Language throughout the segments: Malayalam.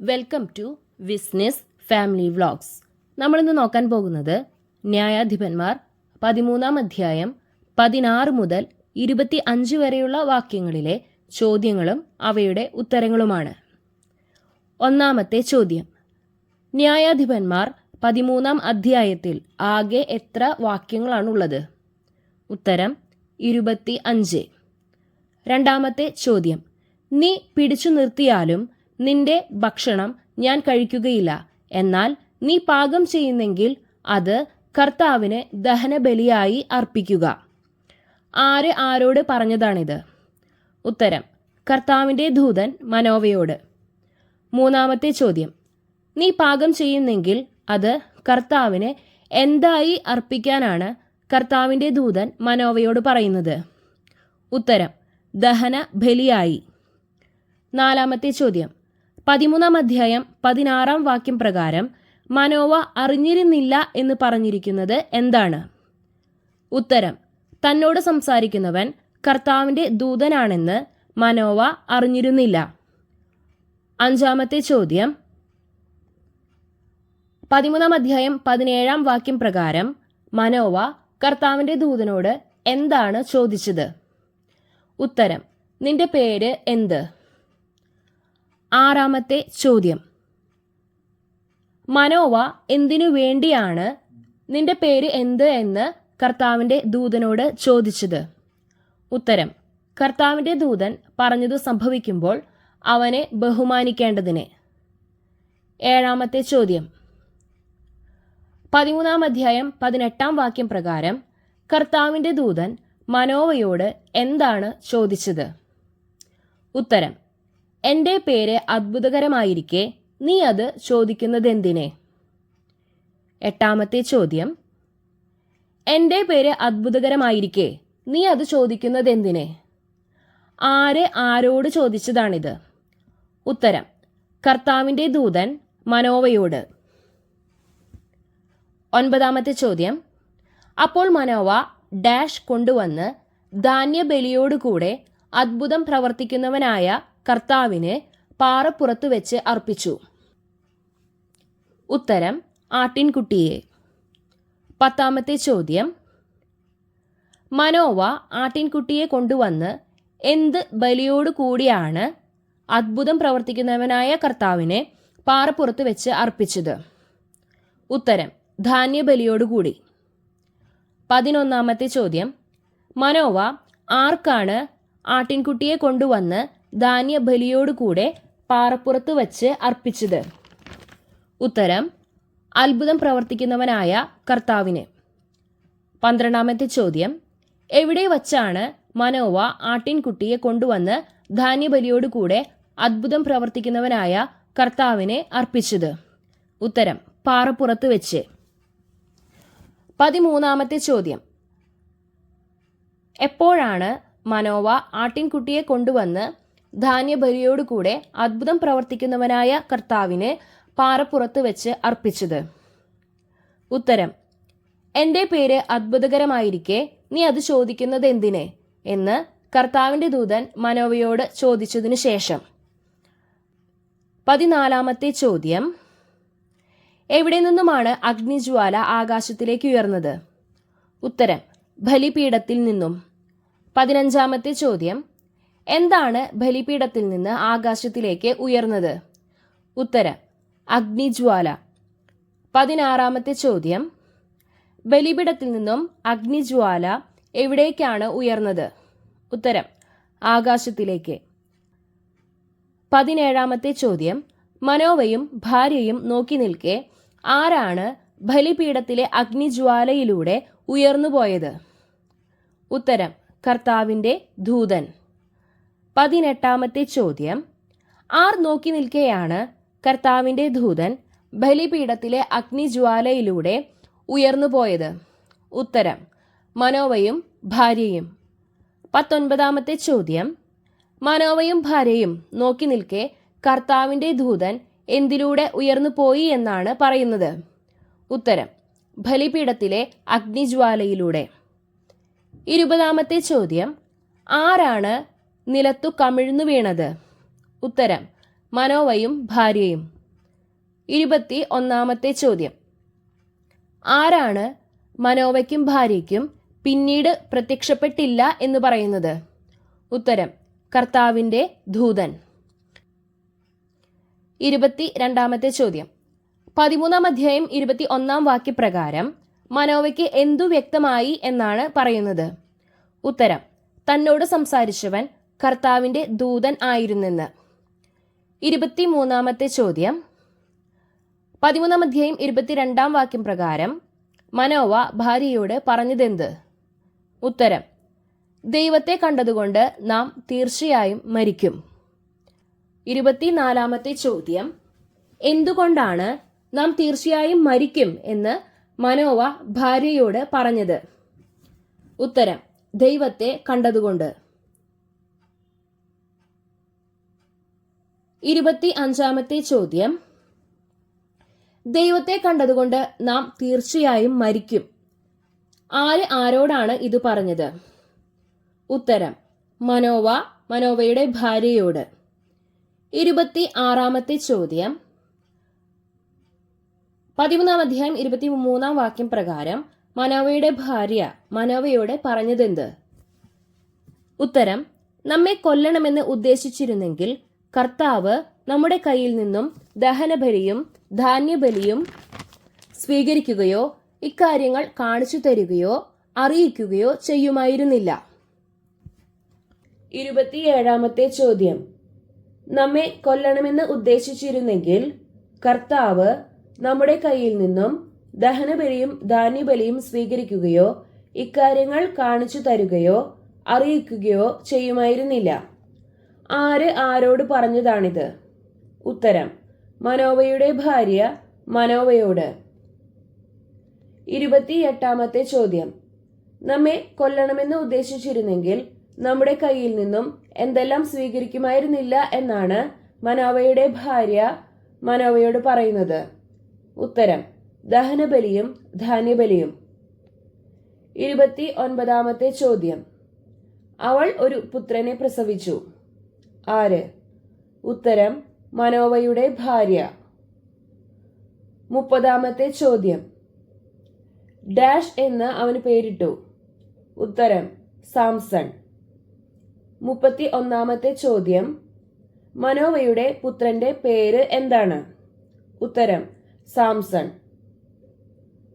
Welcome to business family vlogs. നമ്മളിന്ന് നോക്കാൻ പോകുന്നത് ന്യായാധിപന്മാർ പതിമൂന്നാം അധ്യായം പതിനാറ് മുതൽ ഇരുപത്തി അഞ്ച് വരെയുള്ള വാക്യങ്ങളിലെ ചോദ്യങ്ങളും അവയുടെ ഉത്തരങ്ങളുമാണ്. ഒന്നാമത്തെ ചോദ്യം. ന്യായാധിപന്മാർ പതിമൂന്നാം അധ്യായത്തിൽ ആകെ എത്ര വാക്യങ്ങളാണുള്ളത്? ഉത്തരം ഇരുപത്തി അഞ്ച് രണ്ടാമത്തെ ചോദ്യം. നീ പിടിച്ചു നിർത്തിയാലും നിന്റെ ഭക്ഷണം ഞാൻ കഴിക്കുകയില്ല. എന്നാൽ നീ പാകം ചെയ്യുന്നെങ്കിൽ അത് കർത്താവിന് ദഹനബലിയായി അർപ്പിക്കുക. ആര് ആരോട് പറഞ്ഞതാണിത്? ഉത്തരം കർത്താവിന്റെ ദൂതൻ മനോവയോട്. മൂന്നാമത്തെ ചോദ്യം നീ പാകം ചെയ്യുന്നെങ്കിൽ അത് കർത്താവിന് എന്തായി അർപ്പിക്കാനാണ് കർത്താവിന്റെ ദൂതൻ മനോവയോട് പറയുന്നത്? ഉത്തരം ദഹന ബലിയായി നാലാമത്തെ ചോദ്യം പതിമൂന്നാം അധ്യായം പതിനാറാം വാക്യം പ്രകാരം മനോവ അറിഞ്ഞിരുന്നില്ല എന്ന് പറഞ്ഞിരിക്കുന്നത് എന്താണ്? ഉത്തരം തന്നോട് സംസാരിക്കുന്നവൻ കർത്താവിന്റെ ദൂതനാണെന്ന് മനോവ അറിഞ്ഞിരുന്നില്ല. അഞ്ചാമത്തെ ചോദ്യം പതിമൂന്നാം അധ്യായം പതിനേഴാം വാക്യം പ്രകാരം മനോവ കർത്താവിന്റെ ദൂതനോട് എന്താണ് ചോദിച്ചത്? ഉത്തരം നിന്റെ പേര് എന്ത്? ആറാമത്തെ ചോദ്യം. മനോവ എന്തിനു വേണ്ടിയാണ് നിന്റെ പേര് എന്ത് എന്ന് കർത്താവിന്റെ ദൂതനോട് ചോദിച്ചത്? ഉത്തരം കർത്താവിന്റെ ദൂതൻ പറഞ്ഞത് സംഭവിക്കുമ്പോൾ അവനെ ബഹുമാനിക്കേണ്ടതിനെ. ഏഴാമത്തെ ചോദ്യം. പതിമൂന്നാം അധ്യായം പതിനെട്ടാം വാക്യം പ്രകാരം കർത്താവിന്റെ ദൂതൻ മനോവയോട് എന്താണ് ചോദിച്ചത്? ഉത്തരം എന്റെ പേര് അത്ഭുതകരമായിരിക്കെ നീ അത് ചോദിക്കുന്നതെന്തിനെ? എട്ടാമത്തെ ചോദ്യം. എന്റെ പേര് അത്ഭുതകരമായിരിക്കെ നീ അത് ചോദിക്കുന്നതെന്തിനെ? ആര് ആരോട് ചോദിച്ചതാണിത്? ഉത്തരം. കർത്താവിന്റെ ദൂതൻ മനോവയോട്. ഒൻപതാമത്തെ ചോദ്യം. അപ്പോൾ മനോവ ഡാഷ് കൊണ്ടുവന്ന് ധാന്യബലിയോടുകൂടെ അത്ഭുതം പ്രവർത്തിക്കുന്നവനായ കർത്താവിന് പാറപ്പുറത്ത് വെച്ച് അർപ്പിച്ചു. ഉത്തരം ആട്ടിൻകുട്ടിയെ. പത്താമത്തെ ചോദ്യം. മനോവ ആട്ടിൻകുട്ടിയെ കൊണ്ടുവന്ന് എന്ത് ബലിയോടു കൂടിയാണ് അത്ഭുതം പ്രവർത്തിക്കുന്നവനായ കർത്താവിനെ പാറപ്പുറത്ത് വെച്ച് അർപ്പിച്ചത്? ഉത്തരം ധാന്യബലിയോടുകൂടി പതിനൊന്നാമത്തെ ചോദ്യം. മനോവ ആർക്കാണ് ആട്ടിൻകുട്ടിയെ കൊണ്ടുവന്ന് ധാന്യബലിയോടുകൂടെ പാറപ്പുറത്ത് വച്ച് അർപ്പിച്ചത്. ഉത്തരം അത്ഭുതം പ്രവർത്തിക്കുന്നവനായ കർത്താവിന്. പന്ത്രണ്ടാമത്തെ ചോദ്യം എവിടെ വച്ചാണ് മനോവ ആട്ടിൻകുട്ടിയെ കൊണ്ടുവന്ന് ധാന്യബലിയോടുകൂടെ അത്ഭുതം പ്രവർത്തിക്കുന്നവനായ കർത്താവിനെ അർപ്പിച്ചത്? ഉത്തരം പാറപ്പുറത്ത് വെച്ച്. പതിമൂന്നാമത്തെ ചോദ്യം എപ്പോഴാണ് മനോവ ആട്ടിൻകുട്ടിയെ കൊണ്ടുവന്ന് ധാന്യബലിയോടുകൂടെ അത്ഭുതം പ്രവർത്തിക്കുന്നവനായ കർത്താവിന് പാറപ്പുറത്ത് വെച്ച് അർപ്പിച്ചത്. ഉത്തരം എന്റെ പേര് അത്ഭുതകരമായിരിക്കെ നീ അത് ചോദിക്കുന്നത് എന്തിനെ എന്ന് കർത്താവിന്റെ ദൂതൻ മനോവയോട് ചോദിച്ചതിനു ശേഷം. പതിനാലാമത്തെ ചോദ്യം എവിടെ നിന്നുമാണ് അഗ്നിജ്വാല ആകാശത്തിലേക്ക് ഉയർന്നത്? ഉത്തരം ബലിപീഠത്തിൽ നിന്നും. പതിനഞ്ചാമത്തെ ചോദ്യം എന്താണ് ബലിപീഠത്തിൽ നിന്ന് ആകാശത്തിലേക്ക് ഉയർന്നത്? ഉത്തരം അഗ്നിജ്വാല. പതിനാറാമത്തെ ചോദ്യം ബലിപീഠത്തിൽ നിന്നും അഗ്നിജ്വാല എവിടേക്കാണ് ഉയർന്നത്? ഉത്തരം ആകാശത്തിലേക്ക്. പതിനേഴാമത്തെ ചോദ്യം മനോവയും ഭാര്യയും നോക്കി നിൽക്കെ ആരാണ് ബലിപീഠത്തിലെ അഗ്നിജ്വാലയിലൂടെ ഉയർന്നുപോയത്? ഉത്തരം കർത്താവിന്റെ ദൂതൻ. പതിനെട്ടാമത്തെ ചോദ്യം. ആർ നോക്കി നിൽക്കെയാണ് കർത്താവിന്റെ ദൂതൻ ബലിപീഠത്തിലെ അഗ്നിജ്വാലയിലൂടെ ഉയർന്നുപോയത് ഉത്തരം മനോവയും ഭാര്യയും. പത്തൊൻപതാമത്തെ ചോദ്യം. മനോവയും ഭാര്യയും നോക്കി നിൽക്കെ കർത്താവിന്റെ ദൂതൻ എന്തിലൂടെ ഉയർന്നു പോയി എന്നാണ് പറയുന്നത്? ഉത്തരം ബലിപീഠത്തിലെ അഗ്നിജ്വാലയിലൂടെ. ഇരുപതാമത്തെ ചോദ്യം. ആരാണ് നിലത്തു കമിഴ്ന്നു വീണത്. ഉത്തരം മനോവയും ഭാര്യയും. ഇരുപത്തി ഒന്നാമത്തെ ചോദ്യം. ആരാണ് മനോവയ്ക്കും ഭാര്യയ്ക്കും പിന്നീട് പ്രത്യക്ഷപ്പെട്ടില്ല എന്ന് പറയുന്നത്? ഉത്തരം കർത്താവിന്റെ ദൂതൻ. ഇരുപത്തി രണ്ടാമത്തെ ചോദ്യം. പതിമൂന്നാം അധ്യായം ഇരുപത്തി ഒന്നാം വാക്യപ്രകാരം മനോവയ്ക്ക് എന്തു വ്യക്തമായി എന്നാണ് പറയുന്നത്? ഉത്തരം തന്നോട് സംസാരിച്ചവൻ കർത്താവിന്റെ ദൂതൻ ആയിരുന്നെന്ന്. ഇരുപത്തി മൂന്നാമത്തെ ചോദ്യം. പതിമൂന്നാം അധ്യായം ഇരുപത്തിരണ്ടാം വാക്യം പ്രകാരം മനോവ ഭാര്യയോട് പറഞ്ഞതെന്ത്? ഉത്തരം. ദൈവത്തെ കണ്ടതുകൊണ്ട് നാം തീർച്ചയായും മരിക്കും. ഇരുപത്തിനാലാമത്തെ ചോദ്യം. എന്തുകൊണ്ടാണ് നാം തീർച്ചയായും മരിക്കും എന്ന് മനോവ ഭാര്യയോട് പറഞ്ഞത്? ഉത്തരം. ദൈവത്തെ കണ്ടതുകൊണ്ട്. ഇരുപത്തി അഞ്ചാമത്തെ ചോദ്യം. ദൈവത്തെ കണ്ടതുകൊണ്ട് നാം തീർച്ചയായും മരിക്കും. ആര് ആരോടാണ് ഇത് പറഞ്ഞത്? ഉത്തരം മനോവ മനോവയുടെ ഭാര്യയോട്. ഇരുപത്തി ആറാമത്തെ ചോദ്യം. പതിമൂന്നാം അധ്യായം ഇരുപത്തി മൂന്നാം വാക്യം പ്രകാരം മനോവയുടെ ഭാര്യ മനോവയോട് പറഞ്ഞതെന്ത്? ഉത്തരം നമ്മെ കൊല്ലണമെന്ന് ഉദ്ദേശിച്ചിരുന്നെങ്കിൽ കർത്താവ് നമ്മുടെ കയ്യിൽ നിന്നും ദഹനബലിയും ധാന്യബലിയും സ്വീകരിക്കുകയോ ഇക്കാര്യങ്ങൾ കാണിച്ചു തരികയോ അറിയിക്കുകയോ ചെയ്യുമായിരുന്നില്ല. ഇരുപത്തിയേഴാമത്തെ ചോദ്യം. നമ്മെ കൊല്ലണമെന്ന് ഉദ്ദേശിച്ചിരുന്നെങ്കിൽ കർത്താവ് നമ്മുടെ കയ്യിൽ നിന്നും ദഹനബലിയും ധാന്യബലിയും സ്വീകരിക്കുകയോ ഇക്കാര്യങ്ങൾ കാണിച്ചു തരുകയോ അറിയിക്കുകയോ ചെയ്യുമായിരുന്നില്ല. ആര് ആരോട് പറഞ്ഞതാണിത്? ഉത്തരം മനോവയുടെ ഭാര്യ മനോവയോട്. ഇരുപത്തിയെട്ടാമത്തെ ചോദ്യം നമ്മെ കൊല്ലണമെന്ന് ഉദ്ദേശിച്ചിരുന്നെങ്കിൽ നമ്മുടെ കയ്യിൽ നിന്നും എന്തെല്ലാം സ്വീകരിക്കുമായിരുന്നില്ല എന്നാണ് മനോവയുടെ ഭാര്യ മനോവയോട് പറയുന്നത്. ഉത്തരം ദഹനബലിയും ധാന്യബലിയും. ഇരുപത്തി ഒൻപതാമത്തെ ചോദ്യം അവൾ ഒരു പുത്രനെ പ്രസവിച്ചു. ആര്? ഉത്തരം മനോവയുടെ ഭാര്യ. മുപ്പതാമത്തെ ചോദ്യം. ഡാഷ് എന്ന് അവന് പേരിട്ടു. ഉത്തരം സാംസൺ. മുപ്പത്തി ഒന്നാമത്തെ ചോദ്യം. മനോവയുടെ പുത്രന്റെ പേര് എന്താണ്? ഉത്തരം സാംസൺ.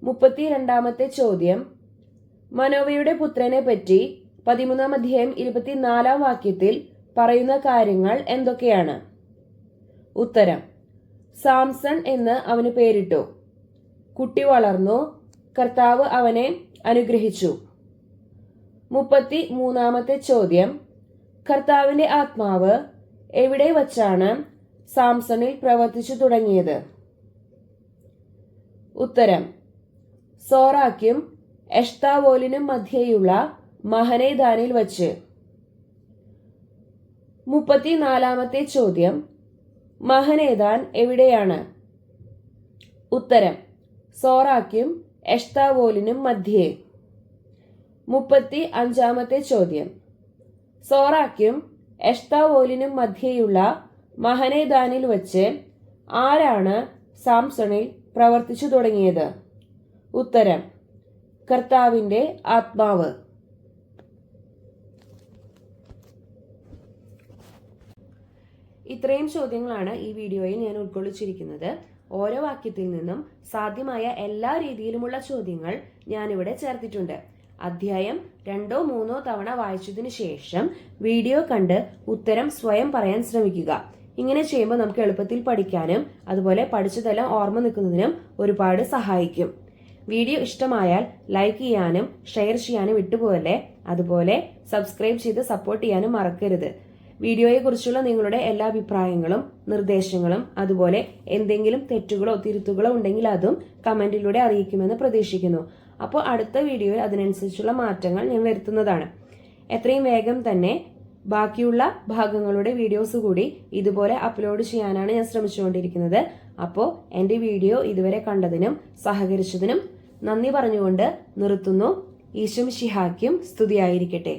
മുപ്പത്തി രണ്ടാമത്തെ ചോദ്യം. മനോവയുടെ പുത്രനെ പറ്റി പതിമൂന്നാം അധ്യായം ഇരുപത്തിനാലാം വാക്യത്തിൽ പറയുന്ന കാര്യങ്ങൾ എന്തൊക്കെയാണ്? ഉത്തരം. സാംസൺ എന്ന് അവന് പേരിട്ടു. കുട്ടി വളർന്നു. കർത്താവ് അവനെ അനുഗ്രഹിച്ചു. മുപ്പത്തി മൂന്നാമത്തെ ചോദ്യം. കർത്താവിന്റെ ആത്മാവ് എവിടെ വച്ചാണ് സാംസണിൽ പ്രവർത്തിച്ചു തുടങ്ങിയത്? ഉത്തരം. സോറാക്കും എഷ്താവോലിനും മധ്യേയുള്ള മഹനേദാനിൽ വച്ച്. മുപ്പത്തിനാലാമത്തെ ചോദ്യം. മഹനേദാൻ എവിടെയാണ്? ഉത്തരം. സോറാക്കും എഷ്താവോലിനും മധ്യേ. മുപ്പത്തി അഞ്ചാമത്തെ ചോദ്യം. സോറാക്കും എഷ്താവോലിനും മധ്യേയുള്ള മഹനേദാനിൽ വച്ച് ആരാണ് സാംസണിൽ പ്രവർത്തിച്ചു തുടങ്ങിയത്? ഉത്തരം. കർത്താവിന്റെ ആത്മാവ്. ഇത്രയും ചോദ്യങ്ങളാണ് ഈ വീഡിയോയിൽ ഞാൻ ഉൾക്കൊള്ളിച്ചിരിക്കുന്നത്. ഓരോ വാക്യത്തിൽ നിന്നും സാധ്യമായ എല്ലാ രീതിയിലുമുള്ള ചോദ്യങ്ങൾ ഞാനിവിടെ ചേർത്തിട്ടുണ്ട്. അധ്യായം രണ്ടോ മൂന്നോ തവണ വായിച്ചതിനു ശേഷം വീഡിയോ കണ്ട് ഉത്തരം സ്വയം പറയാൻ ശ്രമിക്കുക. ഇങ്ങനെ ചെയ്യുമ്പോൾ നമുക്ക് എളുപ്പത്തിൽ പഠിക്കാനും അതുപോലെ പഠിച്ചതെല്ലാം ഓർമ്മ നിൽക്കുന്നതിനും ഒരുപാട് സഹായിക്കും. വീഡിയോ ഇഷ്ടമായാൽ ലൈക്ക് ചെയ്യാനും ഷെയർ ചെയ്യാനും വിട്ടുപോകല്ലേ അതുപോലെ സബ്സ്ക്രൈബ് ചെയ്ത് സപ്പോർട്ട് ചെയ്യാനും മറക്കരുത്. വീഡിയോയെക്കുറിച്ചുള്ള നിങ്ങളുടെ എല്ലാ അഭിപ്രായങ്ങളും നിർദ്ദേശങ്ങളും അതുപോലെ എന്തെങ്കിലും തെറ്റുകളോ തിരുത്തുകളോ ഉണ്ടെങ്കിൽ അതും കമന്റിലൂടെ അറിയിക്കുമെന്ന് പ്രതീക്ഷിക്കുന്നു. അപ്പോൾ അടുത്ത വീഡിയോയിൽ അതിനനുസരിച്ചുള്ള മാറ്റങ്ങൾ ഞാൻ വരുത്തുന്നതാണ്. എത്രയും വേഗം തന്നെ ബാക്കിയുള്ള ഭാഗങ്ങളുടെ വീഡിയോസ് കൂടി ഇതുപോലെ അപ്ലോഡ് ചെയ്യാനാണ് ഞാൻ ശ്രമിച്ചുകൊണ്ടിരിക്കുന്നത്. അപ്പോൾ എന്റെ വീഡിയോ ഇതുവരെ കണ്ടതിനും സഹകരിച്ചതിനും നന്ദി പറഞ്ഞുകൊണ്ട് നിർത്തുന്നു. ഈശം ഷിഹാക്കും സ്തുതിയായിരിക്കട്ടെ.